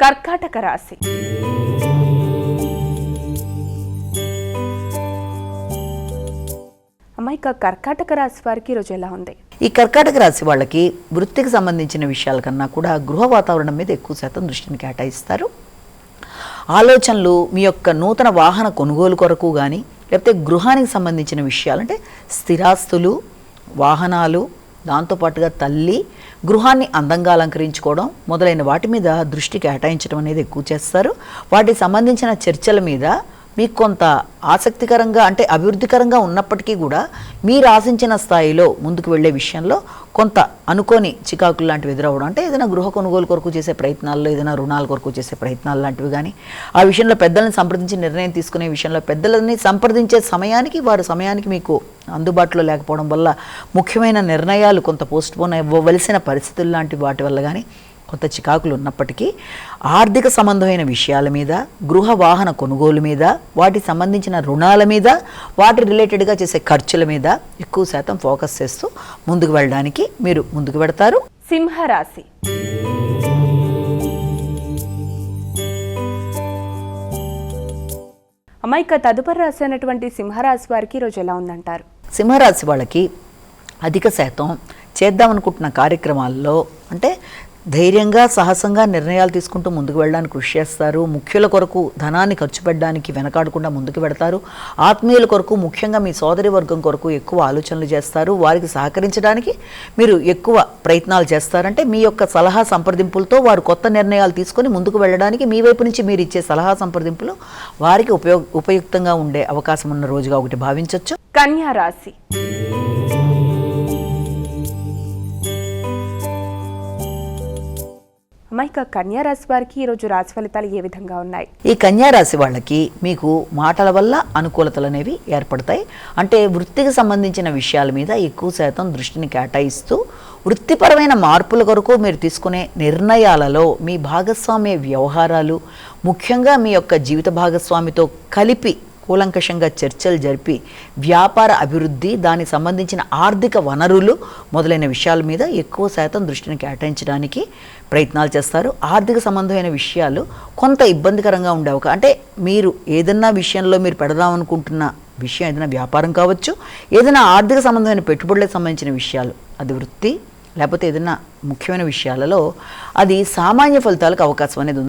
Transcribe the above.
కర్కాటక రాశి. అమ్మాయి ఇక కర్కాటక రాశి వారికి ఈరోజు ఎలా ఉంది? ఈ కర్కాటక రాశి వాళ్ళకి వృత్తికి సంబంధించిన విషయాల కన్నా కూడా గృహ వాతావరణం మీద ఎక్కువ శాతం దృష్టిని కేటాయిస్తారు. ఆలోచనలు మీ యొక్క నూతన వాహన కొనుగోలు కొరకు కానీ లేకపోతే గృహానికి సంబంధించిన విషయాలు అంటే స్థిరాస్తులు వాహనాలు దాంతోపాటుగా తల్లి గృహాన్ని అందంగా అలంకరించుకోవడం మొదలైన వాటి మీద దృష్టి కేటాయించడం అనేది ఎక్కువ చేస్తారు. వాటికి సంబంధించిన చర్చల మీద మీకు కొంత ఆసక్తికరంగా అంటే అభివృద్ధికరంగా ఉన్నప్పటికీ కూడా మీరు ఆశించిన స్థాయిలో ముందుకు వెళ్ళే విషయంలో కొంత అనుకోని చికాకులు లాంటివి ఎదురవడం అంటే ఏదైనా గృహ కొనుగోలు కొరకు చేసే ప్రయత్నాల్లో ఏదైనా రుణాల కొరకు చేసే ప్రయత్నాలు లాంటివి కానీ ఆ విషయంలో పెద్దలను సంప్రదించి నిర్ణయం తీసుకునే విషయంలో పెద్దలని సంప్రదించే సమయానికి వారి సమయానికి మీకు అందుబాటులో లేకపోవడం వల్ల ముఖ్యమైన నిర్ణయాలు కొంత పోస్ట్ పోన్ ఇవ్వవలసిన పరిస్థితులు లాంటి వాటి వల్ల కానీ కొంత చికాకులు ఉన్నప్పటికీ ఆర్థిక సంబంధమైన విషయాల మీద గృహ వాహన కొనుగోలు మీద వాటికి సంబంధించిన రుణాల మీద వాటి రిలేటెడ్గా చేసే ఖర్చుల మీద ఎక్కువ శాతం ఫోకస్ చేస్తూ ముందుకు వెళ్ళడానికి మీరు ముందుకు పెడతారు సింహరాశి. అమ్మ ఇక తదుపరి రాశి అయినటువంటి సింహరాశి వారికి ఈరోజు ఎలా ఉందంటారు? సింహరాశి వాళ్ళకి అధిక శాతం చేద్దామనుకుంటున్న కార్యక్రమాల్లో అంటే ధైర్యంగా సాహసంగా నిర్ణయాలు తీసుకుంటూ ముందుకు వెళ్ళడానికి కృషి చేస్తారు. ముఖ్యుల కొరకు ధనాన్ని ఖర్చు పెట్టడానికి వెనకాడకుండా ముందుకు పెడతారు ఆత్మీయుల కొరకు ముఖ్యంగా మీ సోదరి వర్గం కొరకు ఎక్కువ ఆలోచనలు చేస్తారు. వారికి సహకరించడానికి మీరు ఎక్కువ ప్రయత్నాలు చేస్తారంటే మీ యొక్క సలహా సంప్రదింపులతో వారు కొత్త నిర్ణయాలు తీసుకొని ముందుకు వెళ్ళడానికి మీ వైపు నుంచి మీరు ఇచ్చే సలహా సంప్రదింపులు వారికి ఉపయోగ ఉపయుక్తంగా ఉండే అవకాశం ఉన్న రోజుగా ఒకటి భావించవచ్చు కన్యా రాశి. అమ్మ ఇక కన్యారాశి వారికి ఈరోజు రాశి ఫలితాలు ఏ విధంగా ఉన్నాయి? ఈ కన్యారాశి వాళ్ళకి మీకు మాటల వల్ల అనుకూలతలు అనేవి ఏర్పడతాయి. అంటే వృత్తికి సంబంధించిన విషయాల మీద ఎక్కువ శాతం దృష్టిని కేటాయిస్తూ వృత్తిపరమైన మార్పుల కొరకు మీరు తీసుకునే నిర్ణయాలలో మీ భాగస్వామ్య వ్యవహారాలు ముఖ్యంగా మీ యొక్క జీవిత భాగస్వామితో కలిపి కూలంకషంగా చర్చలు జరిపి వ్యాపార అభివృద్ధి దానికి సంబంధించిన ఆర్థిక వనరులు మొదలైన విషయాల మీద ఎక్కువ శాతం దృష్టిని కేటాయించడానికి ప్రయత్నాలు చేస్తారు. ఆర్థిక సంబంధమైన విషయాలు కొంత ఇబ్బందికరంగా ఉండే అంటే మీరు ఏదన్నా విషయంలో మీరు పెడదాం అనుకుంటున్న విషయం ఏదైనా వ్యాపారం కావచ్చు ఏదైనా ఆర్థిక సంబంధమైన పెట్టుబడులకు సంబంధించిన విషయాలు అది వృత్తి లేకపోతే ఏదైనా ముఖ్యమైన విషయాలలో అది సామాన్య ఫలితాలకు అవకాశం అనేది ఉంది.